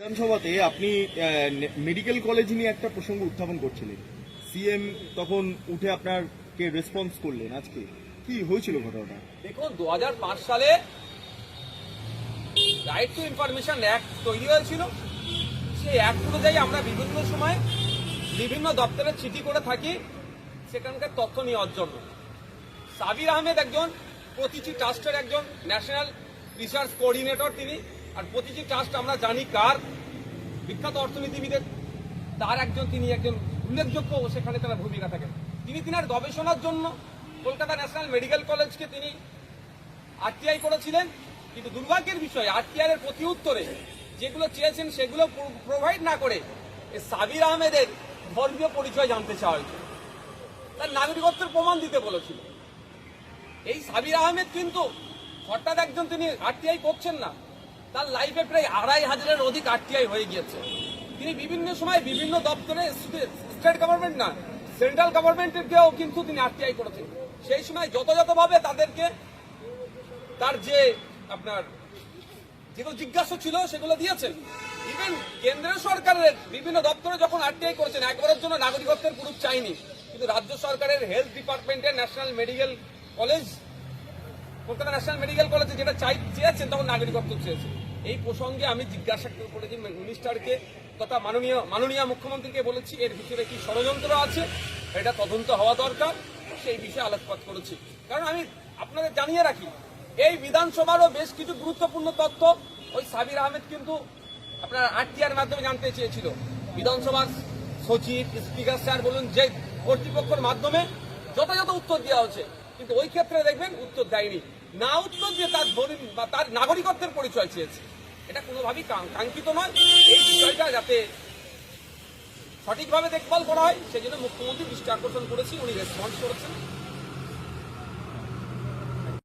বিধানসভাতে আপনি medical college নিয়ে একটা প্রসঙ্গ উত্থাপন করছিলেন। সিএম তখন উঠে আপনারকে রেসপন্স করলেন আজকে। কি হয়েছিল ঘটনাটা? দেখুন দু হাজার পাঁচ সালে রাইট টু ইনফরমেশন অ্যাক্ট তৈরি হয়েছিল। সেই অ্যাক্ট অনুযায়ী আমরা বিভিন্ন সময় বিভিন্ন দপ্তরে চিঠি করে থাকি, সেখানকার তথ্য নেওয়ার জন্য। সাবির আহমেদ একজন প্রতিটি ট্রাস্টের একজন ন্যাশনাল রিসার্চ কোঅর্ডিনেটর তিনি। আর প্রতিটি ট্রাস্ট আমরা জানি কার। বিখ্যাত অর্থনীতিবিদের, তার একজন, তিনি একজন উল্লেখযোগ্য সেখানে তার ভূমিকা থাকেন। তিনি তিনার গবেষণার জন্য কলকাতা ন্যাশনাল মেডিকেল কলেজকে তিনি আরটিআই করেছিলেন। কিন্তু দুর্ভাগ্যের বিষয় আরটিআই এর প্রতি উত্তরে যেগুলো চেয়েছেন সেগুলো প্রোভাইড না করে সাবির আহমেদের ধর্মীয় পরিচয় জানতে চাওয়া হয়েছে। তার নাগরিকত্বের প্রমাণ দিতে বলেছিল। এই সাবির আহমেদ কিন্তু হঠাৎ একজন তিনি আরটিআই করছেন না। তার লাইফে প্রায় আড়াই হাজারের অধিক আরটিআই হয়ে গিয়েছে। তিনি বিভিন্ন সময় বিভিন্ন দপ্তরে স্টেট গভর্নমেন্ট না সেন্ট্রাল গভর্নমেন্টেরকেও কিন্তু তিনি আরটিআই করেছেন। সেই সময় যথাযথভাবে তাদেরকে তার যে আপনার যেগুলো জিজ্ঞাসা ছিল সেগুলো দিয়েছেন। ইভেন কেন্দ্র সরকারের বিভিন্ন দপ্তরে যখন আরটিআই করেছেন, একবারের জন্য নাগরিকত্বের প্রুফ চাইনি কিন্তু রাজ্য সরকারের হেলথ ডিপার্টমেন্টের national medical college Kolkata national medical কলেজে যেটা চাই, চেয়েছেন, তখন নাগরিকত্ব চেয়েছেন এই প্রসঙ্গে আমি জিজ্ঞাসা করেছি মিনিস্টারকে তথা মাননীয় মাননীয় মুখ্যমন্ত্রীকে বলেছি, এর ভিতরে কি ষড়যন্ত্র আছে? এটা তদন্ত হওয়া দরকার। সেই বিষয়ে আলোকপাত করেছি। কারণ আমি আপনাদের জানিয়ে রাখি, এই বিধানসভারও বেশ কিছু গুরুত্বপূর্ণ তথ্য ওই সাবির আহমেদ কিন্তু আপনার আরটিআর মাধ্যমে জানতে চেয়েছিল। বিধানসভার সচিব, স্পিকার স্যার বলুন, যে কর্তৃপক্ষের মাধ্যমে যথাযথ উত্তর দেওয়া হচ্ছে কিন্তু ওই ক্ষেত্রে দেখবেন উত্তর দেয়নি। না উত্তর যে তার দলিল বা তার নাগরিকত্বের পরিচয় চেয়েছে। এটা কোনোভাবেই কাঙ্ক্ষিত নয়। এই বিষয়টা যাতে সঠিকভাবে দেখভাল করা হয় সেই জন্য মুখ্যমন্ত্রী দৃষ্টি আকর্ষণ করেছি উনি রেসপন্স করেছেন।